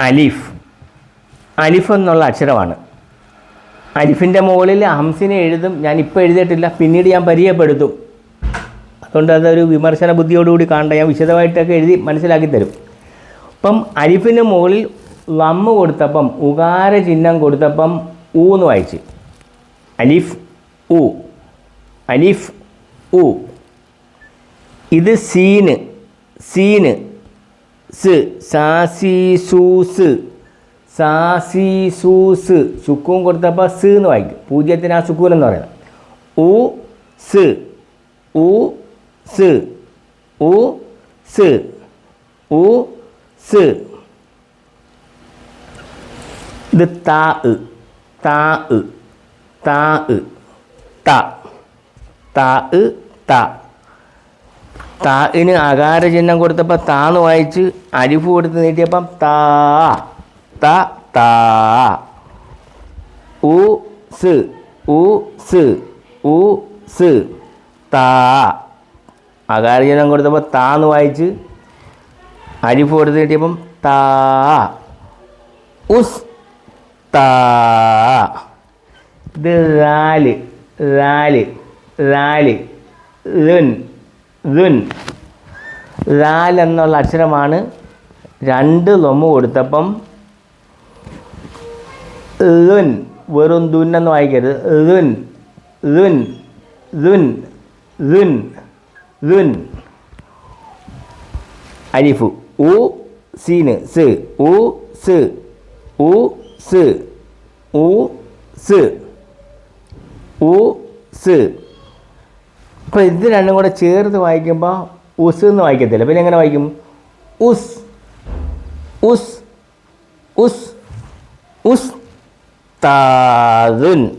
അലിഫ്. അലിഫ് എന്നുള്ള അക്ഷരമാണ്. അലിഫിന്റെ മുകളിൽ ഹംസിനെ എഴുതും. ഞാൻ ഇപ്പോൾ എഴുതിയിട്ടില്ല. പിന്നീട് ഞാൻ പരിചയപ്പെടുത്തും. അതുകൊണ്ട് അതൊരു വിമർശന ബുദ്ധിയോടുകൂടി കാണണ്ട. ഞാൻ വിശദമായിട്ടൊക്കെ എഴുതി മനസ്സിലാക്കി തരും. അപ്പം അലിഫിന് മുകളിൽ ലമ്മ് കൊടുത്തപ്പം ഉകാര ചിഹ്നം കൊടുത്തപ്പം ഊ എന്ന് വായിച്ച്. അലിഫ് ഉ അലിഫ് ഉ ഇത് സീന്. സീന്. സ്. സാസി സൂസ് കൊടുത്തപ്പോൾ സ് എന്ന് വായിക്കും. പൂജ്യത്തിന് ആ സുക്കൂൻ എന്ന് പറയുന്നത് ഉ സ്. ഉ സ്. ഉ സ്. ഉ സ്. ഇത് താ. താ. താ. ത. താ. ത. താന് അകാര ചിഹ്നം കൊടുത്തപ്പോൾ താന്ന് വായിച്ച് അരിഫ് കൊടുത്ത് നീട്ടിയപ്പം താ ത താ. ഉ സ് ഉ സ് ഉ സ് താ. അകാര ചിഹ്നം കൊടുത്തപ്പോൾ താന്ന് വായിച്ച് അരിഫ് കൊടുത്ത് നീട്ടിയപ്പം താ. ഉസ് താ. ഇത് റാൽ റാൽ റാൽ ലുൻ ലുൻ ലാൽ എന്നുള്ള അക്ഷരമാണ് രണ്ട് ലൊമ്മ കൊടുത്തപ്പം ലുൻ വെറും ദുൻ എന്ന് വായിക്കരുത്. ലുൻ ലുൻ ലുൻ ലുൻ ലുൻ അരിഫ് ഉ സീന് സ്. ഉ സ്. ഉ സ്. ഉ സ്. ഉ സ്. അപ്പോൾ ഇത് രണ്ടും കൂടെ ചേർത്ത് വായിക്കുമ്പോൾ ഉസ് എന്ന് വായിക്കത്തില്ല. പിന്നെ എങ്ങനെ വായിക്കും? ഉസ്. ഉസ്. ഉസ്. ഉസ്. താദുൻ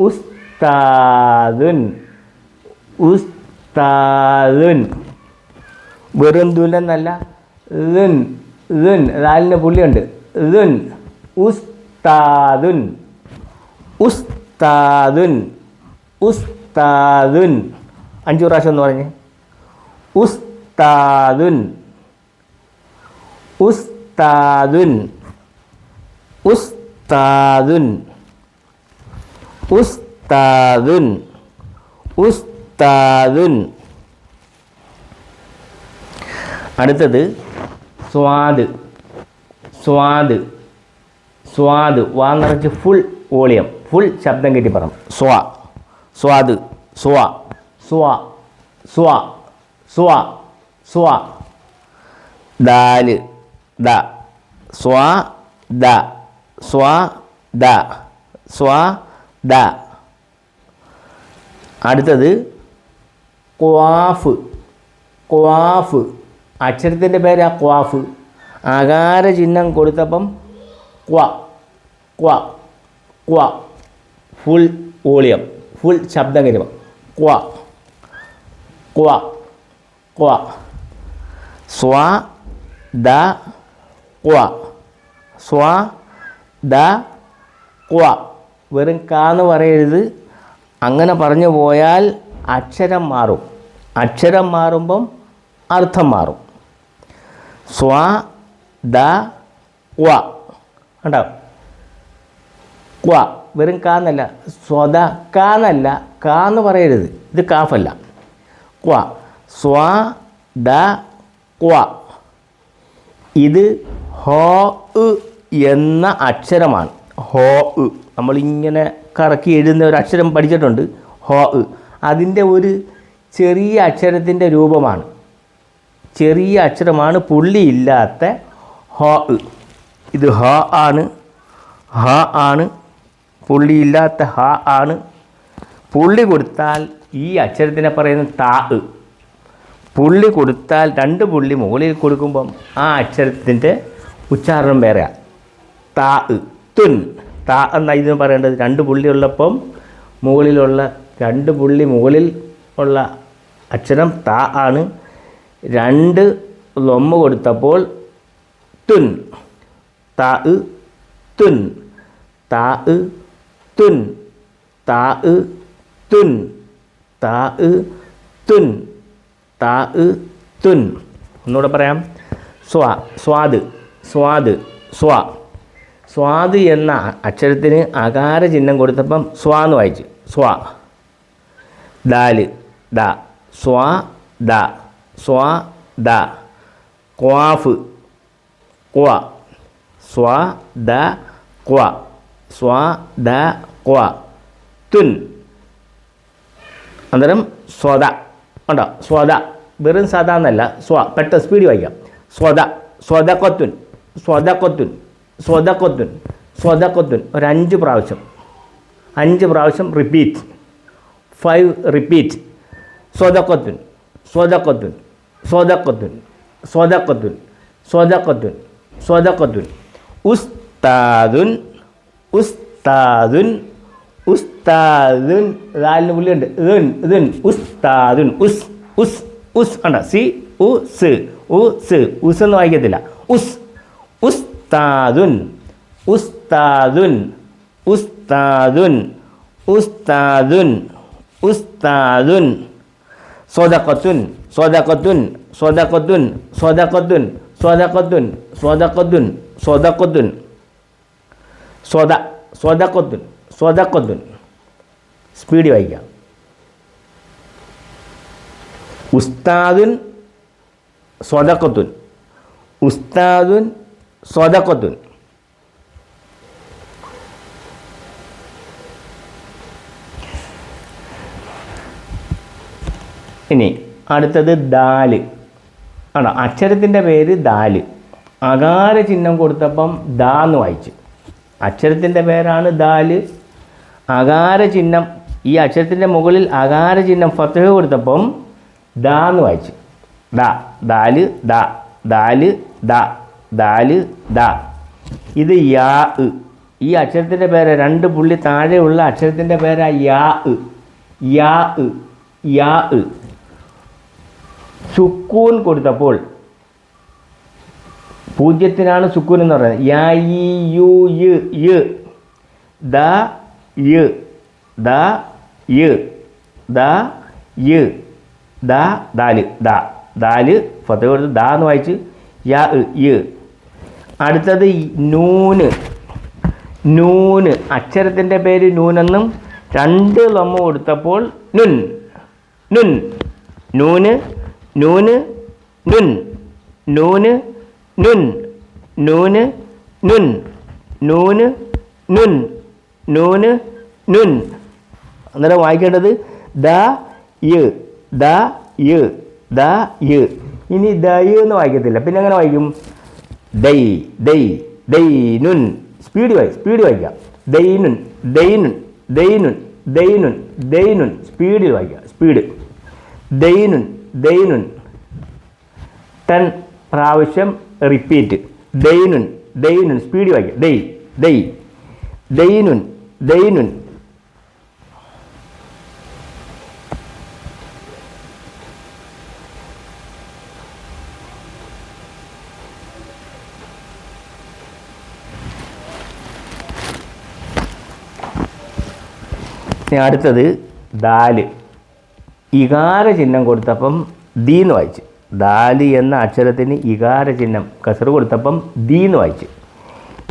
ഉസ്താദുൻ ഉസ്താദുൻ വെറും ദുലെന്നല്ല ദുൻ ദുൻ ലാലിന് പുള്ളിയുണ്ട്. ലുൻ. ഉസ്താദുൻ ഉസ്താദുൻ ഉസ്താദുൻ അഞ്ചു പ്രാവശ്യം എന്ന് പറഞ്ഞ് ഉസ്താദുൻ ഉസ്താദുൻ ഉസ്താദുൻ ഉസ്താദുൻ ഉസ്താദുൻ അടുത്തത് സ്വാദ് സ്വാദ് സ്വാദ് വാ നിറച്ച് ഫുൾ വോളിയം ഫുൾ ശബ്ദം കെട്ടി പറയും സ്വാ സ്വാദ് സ്വാ സുവ സുവ സുവ സുവ ദാൽ ദ സ്വ ദ സ്വ ദ സ്വ ദ അടുത്തത് ക്വാഫ് ക്വാഫ്. അക്ഷരത്തിന്റെ പേരാ ക്വാഫ്. ആകാര ചിഹ്നം കൊടുത്തപ്പം ക്വ ക്വ ക്വ. ഫുൾ വോളിയം ഫുൾ ശബ്ദഗരിമം ക്വ ക്വ ക്വ സ്വ ദ ക്വ സ്വ ദ ക്വ വെറും കാന്ന് പറയരുത്. അങ്ങനെ പറഞ്ഞു പോയാൽ അക്ഷരം മാറും. അക്ഷരം മാറുമ്പം അർത്ഥം മാറും. സ്വ ദ ക്വ. കണ്ടോ? ക്വ. വെറും കാന്നല്ല സ്വത കാന്നല്ല കാന്ന് പറയരുത്. ഇത് കാഫല്ല. ക്വ. സ്വ ദ ക്വ. ഇത് ഹോ എന്ന അക്ഷരമാണ്. ഹോ നമ്മളിങ്ങനെ കറക്കി എഴുതുന്ന ഒരു അക്ഷരം പഠിച്ചിട്ടുണ്ട്. ഹോ അതിന്റെ ഒരു ചെറിയ അക്ഷരത്തിന്റെ രൂപമാണ്. ചെറിയ അക്ഷരമാണ് പുള്ളിയില്ലാത്ത ഹോ ഇത് ഹ ആണ്. ഹ ആണ്. പുള്ളിയില്ലാത്ത ഹ ആണ്. പുള്ളി കൊടുത്താൽ ഈ അക്ഷരത്തിനെ പറയുന്ന താ. പുള്ളി കൊടുത്താൽ രണ്ട് പുള്ളി മുകളിൽ കൊടുക്കുമ്പം ആ അക്ഷരത്തിന്റെ ഉച്ചാരണം വേറെയാണ് താ തുൻ. താ എന്ന ഇതിന് പറയേണ്ടത്? രണ്ട് പുള്ളി ഉള്ളപ്പം മുകളിലുള്ള രണ്ട് പുള്ളി മുകളിൽ ഉള്ള അക്ഷരം താ ആണ്. രണ്ട് ലൊമ്മ കൊടുത്തപ്പോൾ തുൻ. താ തുൻ. താ തുൻ താ തുൻ താ തുൻ താ തുൻ ഒന്നുകൂടെ പറയാം. സ്വാ സ്വാദ് സ്വാദ് സ്വാ. എന്ന അക്ഷരത്തിന് അകാര ചിഹ്നം കൊടുത്തപ്പം സ്വാ എന്ന് വായിച്ചു. സ്വ. ദാൽ ദ. സ്വാ ദ. സ്വാ ദ. ക്വാഫ് ക്വ. സ്വാ ദ ക്വ. സ്വാ ദ ക്വ തുൻ. അന്നേരം സ്വത ഉണ്ടോ സ്വത വെറും സദ എന്നല്ല. സ്വ. പെട്ട സ്പീഡ് വായിക്കാം. സ്വത സ്വതക്കൊത്തുൻ സ്വതക്കൊത്തുൻ സ്വതക്കൊത്തുൻ സ്വതക്കൊത്തുൻ ഒരു അഞ്ച് പ്രാവശ്യം. അഞ്ച് പ്രാവശ്യം റിപ്പീറ്റ് ഫൈവ് റിപ്പീറ്റ് സ്വതക്കൊത്തുൻ സ്വതക്കൊത്തുൻ സ്വതക്കൊത്തുൻ സ്വതക്കൊത്തുൻ സ്വതക്കൊത്തുൻ സ്വതക്കൊത്തുൻ ഉസ്താദുൻ. ഉസ്താദുൻ. ഉസ്താദുൻ നാലിന് പുള്ളിയുണ്ട്. ഇതുൻ ഇതുൻ ഉസ്താദുൻ. ഉസ് ഉസ് ഉസ് കണ്ട? സി ഉ സ്. ഉ സ്. ഉസ് എന്ന് വായിക്കത്തില്ല. ഉസ് ഉസ്താദുൻ. ഉസ്താദുൻ ഉസ്താദുൻ ഉസ്താദുൻ ഉസ്താദുൻ. സ്വതക്കത്തുൻ സ്വതക്കത്തുൻ സ്വതക്കത്തുൻ സ്വതക്കത്തുൻ സ്വതക്കത്തുൻ സ്വതക്കത്തുൻ സ്വതക്കത്തുൻ. സ്വത സ്വതക്കൊത്തുൻ. സ്വതക്കൊത്തുൻ സ്പീഡ് വായിക്കാം. ഉസ്താദുൻ സ്വതക്കൊത്തുൻ. ഉസ്താദുൻ സ്വതക്കൊത്തുൻ. ഇനി അടുത്തത് ദാൽ. ആണോ? അക്ഷരത്തിന്റെ പേര് ദാൽ. അകാര ചിഹ്നം കൊടുത്തപ്പം ദാ എന്ന് വായിച്ചു. അക്ഷരത്തിന്റെ പേരാണ് ദാൽ. അകാര ചിഹ്നം ഈ അക്ഷരത്തിന്റെ മുകളിൽ അകാര ചിഹ്നം ഫത്തഹ കൊടുത്തപ്പം ദാ എന്ന് വായിച്ചു ദാ ദാൽ ദാ ദാൽ ദാ ദാൽ ദാ ഇത് യാ. ഈ അക്ഷരത്തിന്റെ പേര് രണ്ട് പുള്ളി താഴെയുള്ള അക്ഷരത്തിന്റെ പേരാ യാ. യാ. യാ. സുക്കൂൻ കൊടുത്തപ്പോൾ പൂജ്യത്തിനാണ് സുക്കൂൻ എന്ന് പറയുന്നത് യു യു യ് ദ യ്. ദ യ്. ദ യ്. ദ ദാൽ. ദ. ദാൽ ഫത്ത് കൊടുത്ത് ദ എന്ന് വായിച്ച് യ യ്. അടുത്തത് നൂന്. നൂന്. അക്ഷരത്തിന്റെ പേര് നൂനെന്നും രണ്ട് ലൊമ്മ കൊടുത്തപ്പോൾ നുൻ. നുൻ. നൂന് നൂന് നുൻ. നൂന് നുൻ. നൂന് നുൻ. നൂന് നുൻ. നൂന് നുൻ. അന്നേരം വായിക്കേണ്ടത് ദ യ് ദ യ് ദ യ്. ഇനി ദ യ് എന്ന് വായിക്കത്തില്ല. പിന്നെ എങ്ങനെ വായിക്കും? ദൈ ദൈ ദൈ നുൻ. സ്പീഡ് വായി സ്പീഡ് വായിക്കാം. ദൈനുൻ ദൈനുൻ ദൈനുൻ ദൈനുൻ ദൈനുൻ സ്പീഡിൽ വായിക്കുക സ്പീഡ് ദൈനുൻ ദൈനുൻ ടെൻ പ്രാവശ്യം റിപ്പീറ്റ് ദൈനുൻ ദൈനുൻ സ്പീഡ് വായിക്കുക ദൈ ദൈ ദൈനുൻ ദൈനുൻ. അടുത്തത് ദാൽ. ഇകാര ചിഹ്നം കൊടുത്തപ്പം ദീന്ന് വായിച്ച്. ദാൽ എന്ന അക്ഷരത്തിന് ഇകാര ചിഹ്നം കസർ കൊടുത്തപ്പം ദീന്ന് വായിച്ച്.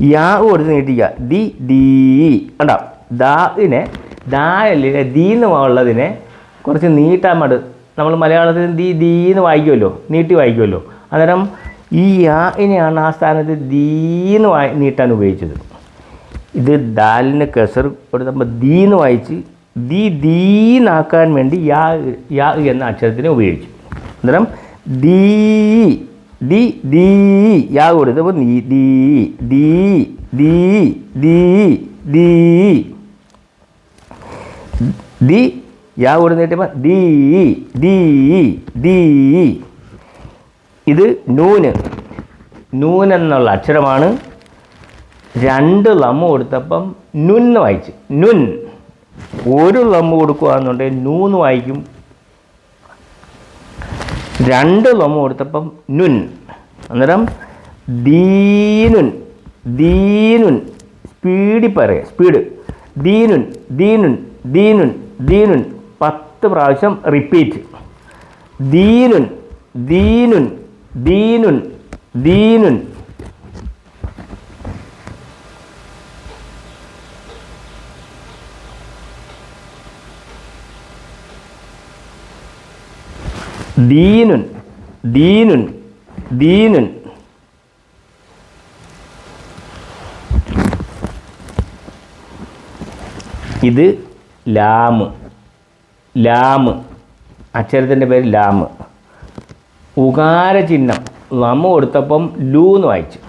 യാ കൊടുത്ത് നീട്ടിക്കുക ദി ദീ കണ്ടോ? ദാഇനെ ദാലിനെ ദീ എന്ന് ഉള്ളതിനെ കുറച്ച് നീട്ടാൻ മട്. നമ്മൾ മലയാളത്തിൽ ദീ ദീ എന്ന് വായിക്കുമല്ലോ നീട്ടി വായിക്കുമല്ലോ അന്നേരം ഈ യാഇനെയാണ് ആ സ്ഥാനത്ത് ദീ എന്ന് വായി നീട്ടാൻ ഉപയോഗിച്ചത്. ഇത് ദാലിന് കെസർ കൊടുത്തപ്പോൾ ദീ എന്ന് വായിച്ച് ദി ദീന്നാക്കാൻ വേണ്ടി യാ യാ എന്ന അക്ഷരത്തിനെ ഉപയോഗിച്ചു. അന്നേരം ദീ ദി ഡി യാ കൊടുത്തപ്പോൾ നീ ഡി ഡി ഡി ഡി ഡി. ഡി യാ കൊടുത്തിട്ടപ്പോൾ ഡി ഡി ഡി. ഇത് നൂന്. നൂൻ എന്നുള്ള അക്ഷരമാണ് രണ്ട് ലമ്മ കൊടുത്തപ്പം നുന്ന് വായിച്ച്. നുൻ. ഒരു ലമ്മ കൊടുക്കുകയെന്നുണ്ടെങ്കിൽ നൂന്ന് വായിക്കും രണ്ട് ലമ്മ കൊടുത്തപ്പം നുൻ. അന്നേരം ദീനുൻ ദീനുൻ സ്പീഡിൽ പറയുക സ്പീഡ്. ദീനുൻ ദീനുൻ ദീനുൻ ദീനുൻ. പത്ത് പ്രാവശ്യം റിപ്പീറ്റ് ദീനുൻ ദീനുൻ ദീനുൻ ദീനുൻ. ദീനുൻ ദീനുൻ ദീനുൻ. ഇത് ലാമ് ലാമ്. അക്ഷരത്തിന്റെ പേര് ലാമ്. ഉകാര ചിഹ്നം. ലമ കൊടുത്തപ്പം ലൂ എന്ന് വായിച്ചു.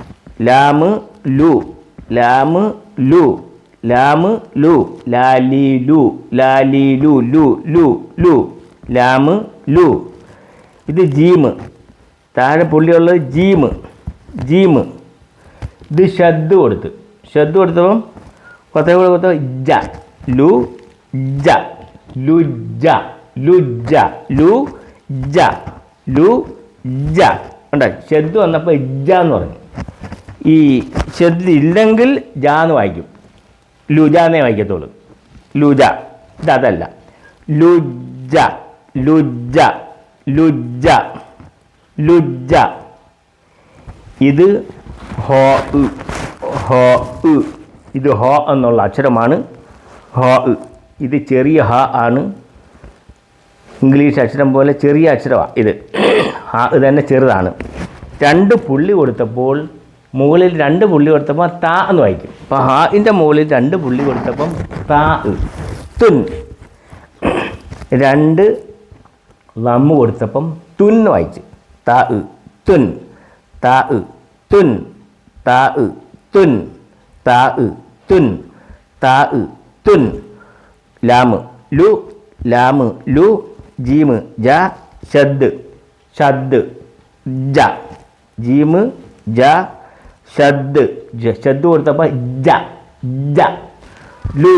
ലാമ് ലു ലാമ് ലു ലാമ് ലു ലാലി ലു ലാലി ലു ലു ലു ലു. ലാമ് ലു. ഇത് ജീമ്. താഴെ പുള്ളിയുള്ളത് ജീമ്. ജീമ്. ഇത് ഷദ് കൊടുത്ത്. ഷദ് കൊടുത്തപ്പം കൊത്ത കൂടെ കൊടുത്ത ജ. ലു ജ. ലു ജ. ലു ജ. ലു ജ. ലു ജ. ഉണ്ട ഷെദ് വന്നപ്പോൾ ഇജ എന്ന് പറഞ്ഞു. ഈ ഷെദ് ഇല്ലെങ്കിൽ ജ എന്ന് വായിക്കും. ലുജാന്നേ വായിക്കത്തുള്ളൂ. ലുജ അതല്ല. ലുജ ലുജ ലുജ ലുജ്ജ. ഇത് ഹോ ഉ ഹോ ഉ. ഇത് ഹോ എന്നുള്ള അക്ഷരമാണ് ഹോ ഉ. ഇത് ചെറിയ ഹ ആണ്. ഇംഗ്ലീഷ് അക്ഷരം പോലെ ചെറിയ അക്ഷരമാണ് ഇത്. ആ ഇത് തന്നെ ചെറുതാണ്. രണ്ട് പുള്ളി കൊടുത്തപ്പോൾ മുകളിൽ രണ്ട് പുള്ളി കൊടുത്തപ്പോൾ താ എന്ന് വായിക്കും. അപ്പോൾ ഹാഇന്റെ മുകളിൽ രണ്ട് പുള്ളി കൊടുത്തപ്പം താ. തുൻ. രണ്ട് ലമ്മ് കൊടുത്തപ്പം തുന്ന് വായിച്ച് താ ഇ, തുൻ. താ ഇ, തുൻ. താ ഇ, തുൻ. താ ഇ, തുൻ. താ ഇ, തുൻ. ലാമ് ലു. ലാമ് ലു. ജീമ് ജ. ഷദ്. ഷദ് ജ. ജീമ് ജ. ഷദ് ജ. ഷദ് കൊടുത്തപ്പോൾ ജ. ജ. ലു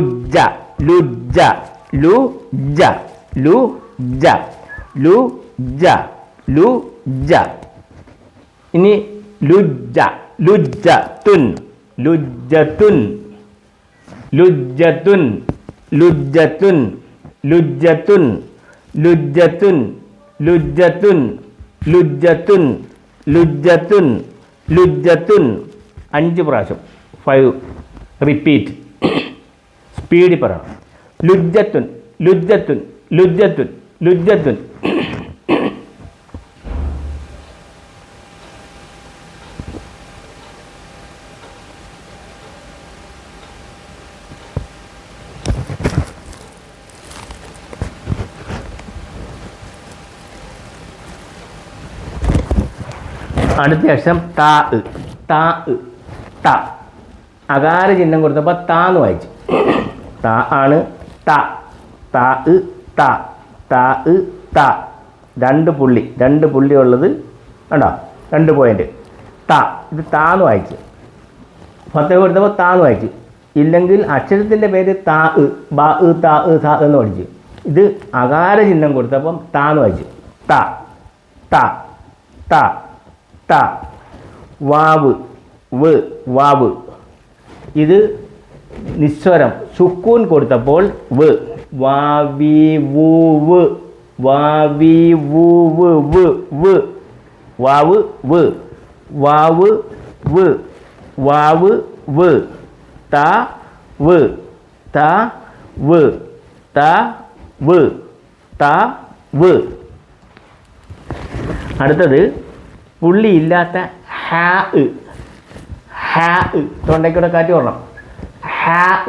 ജ ലു ജ ലു ജ ലു ജ ഇനി ലുജ ലുജ തുൻ ലുജത്തുൻ. ലുജത്തുൻ ലുജത്തുൻ ലുജത്തുൻ ലുജത്തുൻ ലുജത്തുൻ ലുജത്തുൻ ലുജത്തുൻ ലുജത്തുൻ. അഞ്ച് പ്രാവശ്യം. ഫൈവ് റിപ്പീറ്റ് സ്പീഡിൽ പറയണം. ലുജത്തുൻ ലുജത്തുൻ ലുജത്തുൻ ലുജത്തുൻ. അടുത്ത അക്ഷരം താ താ ത. അകാര ചിഹ്നം കൊടുത്തപ്പോൾ താ എന്ന് വായിച്ചു. താ ആണ് ത. താ ത. താ ത. രണ്ട് പുള്ളി. രണ്ട് പുള്ളി ഉള്ളത് കണ്ടോ? രണ്ട് പോയിന്റ് ത. ഇത് താ താന്ന് വായിച്ചു. പത്ത് കൊടുത്തപ്പോൾ താ താന്ന് വായിച്ചു. ഇല്ലെങ്കിൽ അക്ഷരത്തിന്റെ പേര് താ ബാ താ താ ത ത എന്ന് പഠിച്ചു. ഇത് അകാര ചിഹ്നം കൊടുത്തപ്പം താന്ന് വായിച്ചു. ത. ത. ത. டா வாவு வு வாவு. இது நிஸ்வரம். சுக்கூன் கொடுத்த போல் வு. வாவி ஊ வு வாவி ஊ வு வு வு. வாவு வு. வாவு வு. வாவு வு. தா வு. தா வு. தா வு. தா வு. அடுத்தது ഹാ. ഉ ഹാ. ഉ തൊണ്ടയ്ക്കൂടെ കാറ്റ് വരണം ഹാ.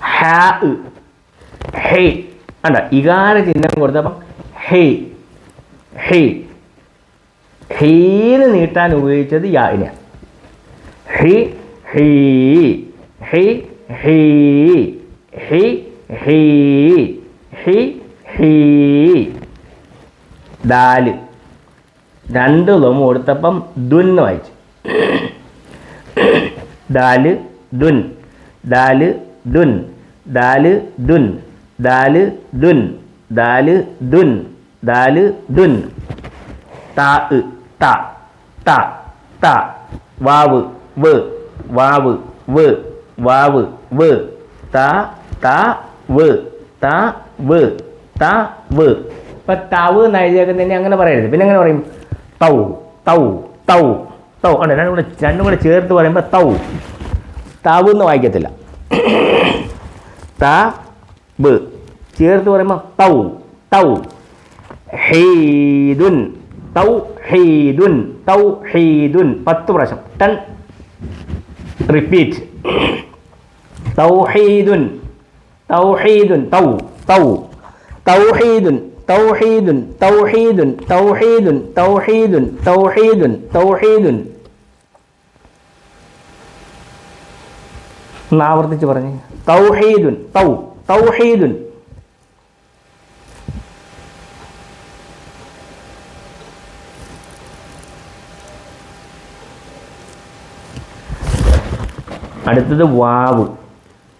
ഹാ. ഹേ. അല്ല ഇകാര ചിഹ്നം കൊടുത്തപ്പം ഹേ. ഹേ. ഹീന്ന് നീട്ടാൻ ഉപയോഗിച്ചത് ഹി ഹീ. ഹി ഹീ. ഹി ഹീ. ഹി ഹീ. ദാൽ. രണ്ട് ലൊമ കൊടുത്തപ്പം ദുന്ന് വായിച്ചു. ദാൽ ദുൻ ദാൽ ദുൻ ദാൽ ദുൻ ദാൽ ദുൻ ദാൽ ദുൻ ദാൽ ദുൻ. താ ത ത ത വാവ് വ് വാവ് വ് വാവ് വ്. ത ത വ് ത വ് ത വ്. ഇപ്പൊ തവ് എന്ന് എഴുതിയേക്കുന്നതിനെ അങ്ങനെ പറയരുത്. പിന്നെ അങ്ങനെ പറയും? തൗ തൗ തൗ തൗ. ആണ് രണ്ടും കൂടെ രണ്ടും കൂടെ ചേർത്ത് പറയുമ്പോൾ തൗ. തവ് എന്ന് വായിക്കത്തില്ല. ത ബ്. ചേർത്ത് പറയുമ്പോൾ തൗ തൗ. ഹീദുൻ തൗ ഹീദുൻ തൗ ഹീദുൻ. പത്ത് പ്രാവശ്യം. Ten repeat. തൗഹീദുൻ തൗഹീദുൻ തൗ തൗ തൗഹീദുൻ തൗഹീദുൻ തൗഹീദുൻ തൗഹീദുൻ തൗഹീദുൻ തൗഹീദുൻ തൗഹീദുൻ. ഒന്ന് ആവർത്തിച്ച് പറഞ്ഞു. തൗഹീദുൻ തൗ തൗഹീദുൻ. അടുത്തത് വാവ്.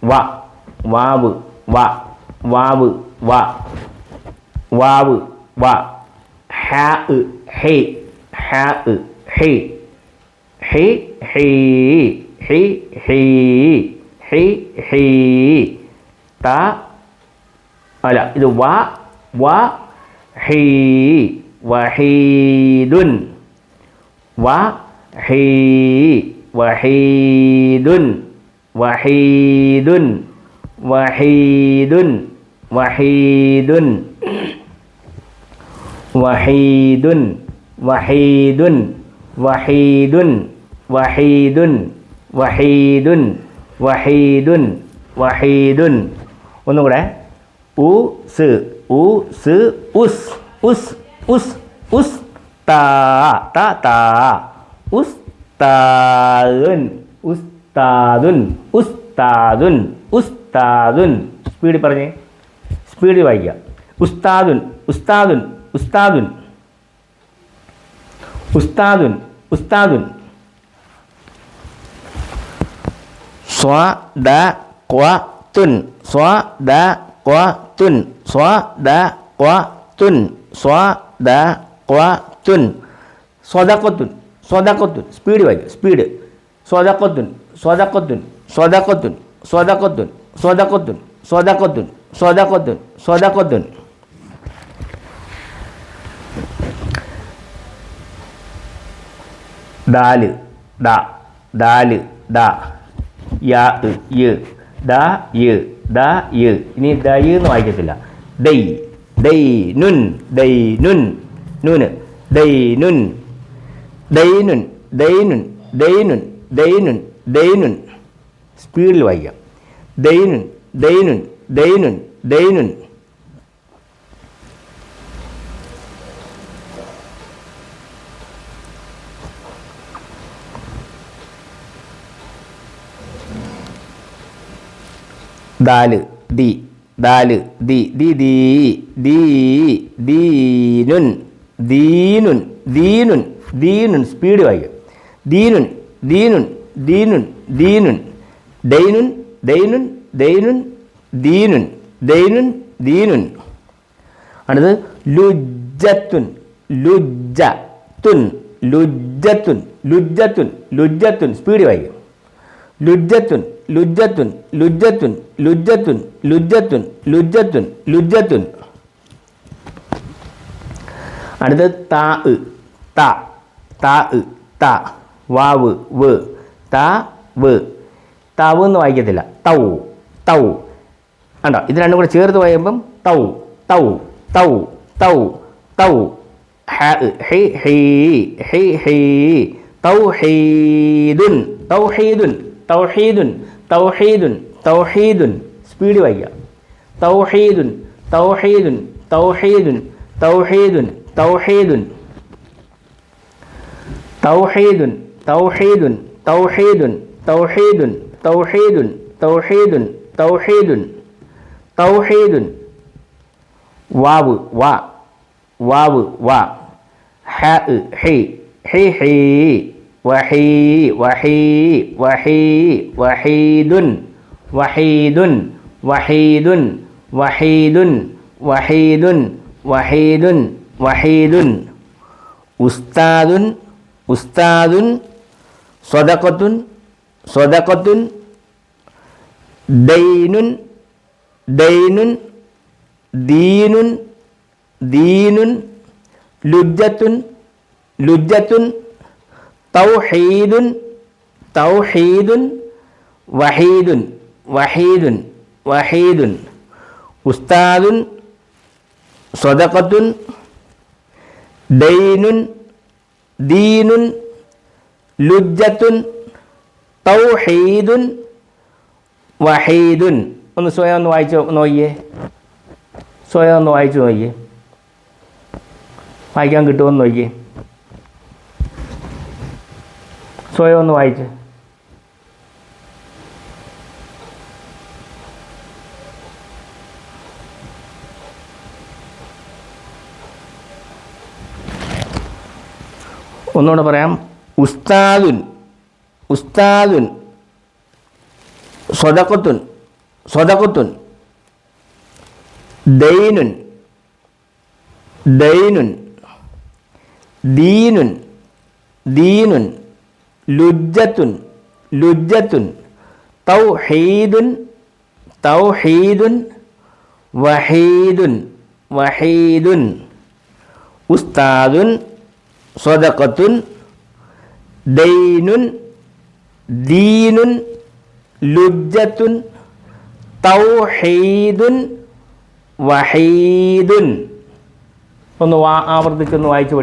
വ വാവ് വ വാവ് വ. วาววะฮะอึเฮฮะอึเฮฮฮฮฮฮฮตะอะไรอิวะวะฮีวะฮีดุนวะฮีวะฮีดุนวะฮีดุนวะฮีดุนวะฮีดุน வஹீதுன் வஹீதுன் வஹீதுன் வஹீதுன் வஹீதுன் வஹீதுன் வஹீதுன். ஒன்று கூட. உ சு உ சு உஸ் உஸ் உஸ் உஸ் தா தா தா. உஸ் தாதுன் ഉസ്താദുൻ ഉസ്താദുൻ ഉസ്താദുൻ സ്പീഡിൽ പറഞ്ഞേ സ്പീഡിൽ വായിക്കുക ഉസ്താദുൻ ഉസ്താദുൻ ഉസ്താദുൻ. ഉസ്താദുൻ ഉസ്താദുൻ. സ്വ ദ ക്വ തുൻ. സ്വ ദ ക്വ തുൻ. സ്വ ദ ക്വ തുൻ. സ്വ ദ ക്വ തുൻ. സ്വതക്കൊത്തുൻ ഡാൽ ഡ ഡാൽ ഡ യാ യ ദ യ ദ യ ഇനി ദ യ് എന്ന് വായിക്കത്തില്ല ദൈ ദൈ നുൻ ദൈ നുൻ നൂന് ദൈ നുൻ ദൈ നുൻ ദൈ നുൻ ദൈ നുൻ ദൈ നുൻ ദൈ നുൻ സ്പീഡിൽ വായിക്കാം ദൈ നുൻ ദൈ നുൻ ദൈ നുൻ ദൈ നുൻ ദാൽ ദി ദാൽ ദി ദി ദീ ദീ ദീനുൻ ദീനുൻ ദീനുൻ ദീനുൻ സ്പീഡ് വായിക്കും. ദീനുൻ ദീനുൻ ദീനുൻ ദീനുൻ ദൈനുൻ ദൈനുൻ ദൈനുൻ ദീനുൻ ദൈനുൻ ദീനുൻ അടുത്ത് ലുജ്ജത്തുൻ ലുജ്ജ തുൻ ലുജ്ജത്തുൻ ലുജ്ജത്തുൻ ലുജ്ജത്തുൻ സ്പീഡ് വായിക്കും. ലുജ്ജത്തുൻ ലുജ്ജത്തുൻ ലുജ്ജത്തുൻ ലുജ്ജത്തുൻ ലുജ്ജത്തുൻ ലുജ്ജത്തുൻ ലുജ്ജത്തുൻ. അടുത്തത് താ ത താ ത വാവ് വ് ത വ്. തവ് എന്ന് വായിക്കത്തില്ല. തൗ തൗ. കണ്ടോ? ഇത് രണ്ടും കൂടെ ചേർത്ത് വായിക്കുമ്പം തൗ തൗ തൗ തൗ തൗ. ഹ ഹി ഹി ഹി ഹി. തൗഹീദുൻ തൗഹീദുൻ തൗഹീദുൻ. തൗഹീദുൻ തൗഹീദുൻ സ്പീഡ് വായിക്കുക. തൗഹീദുൻ തൗഹീദുൻ തൗഹീദുൻ തൗഹീദുൻ തൗഹീദുൻ. തൗഹീദുൻ തൗഹീദുൻ തൗഹീദുൻ തൗഹീദുൻ തൗഹീദുൻ തൗഹീദുൻ തൗഹീദുൻ. തൗഹീദുൻ. വാവ് വാ. വാവ് വാ. ഹ ഹി ഹി ഹി. വഹീ വഹീ വഹീ വഹീദുൻ വഹീദുൻ വഹീദുൻ വഹീദുൻ വഹീദുൻ വഹീദുൻ വഹീദുൻ. ഉസ്താദുൻ ഉസ്താദുൻ സ്വതക്കത്തുൻ സ്വതക്കത്തുൻ ദൈനുൻ ദൈനുൻ ദീനുൻ ദീനുൻ. ലുജ്ജത്തുൻ ലുജ്ജത്തുൻ. തൗഹീദുൻ തൗഹീദുൻ വഹീദുൻ വഹീദുൻ വഹീദുൻ. ഉസ്താദുൻ സ്വതക്കത്തുൻ ദൈനുൻ ദീനുൻ ലുജ്ജത്തുൻ തൗഹീദുൻ വഹീദുൻ. ഒന്ന് സ്വയം ഒന്ന് വായിച്ചു നോക്കിയേ. സ്വയം ഒന്ന് വായിച്ചു നോക്കിയേ. വായിക്കാൻ കിട്ടുമെന്ന് നോക്കിയേ. സ്വയം ഒന്ന് വായിച്ച്. ഒന്നുകൂടെ പറയാം. ഉസ്താദുൻ ഉസ്താദുൻ സ്വതക്കത്തുൻ സ്വതക്കത്തുൻ ദൈനുൻ ദൈനുൻ ദീനുൻ ദീനുൻ ലുജ്ജത്തുൻ ലുജ്ജത്തുൻ തൗഹീദുൻ തൗഹീദുൻ വഹീദുൻ വഹീദുൻ ഉസ്താദുൻ സ്വതക്കത്തുൻ ദൈനുൻ ദീനുൻ ലുജ്ജത്തുൻ തൗഹീദുൻ വഹീദുൻ. ഒന്ന് ആവർത്തിച്ചൊന്ന് വായിച്ചു പഠിക്കും.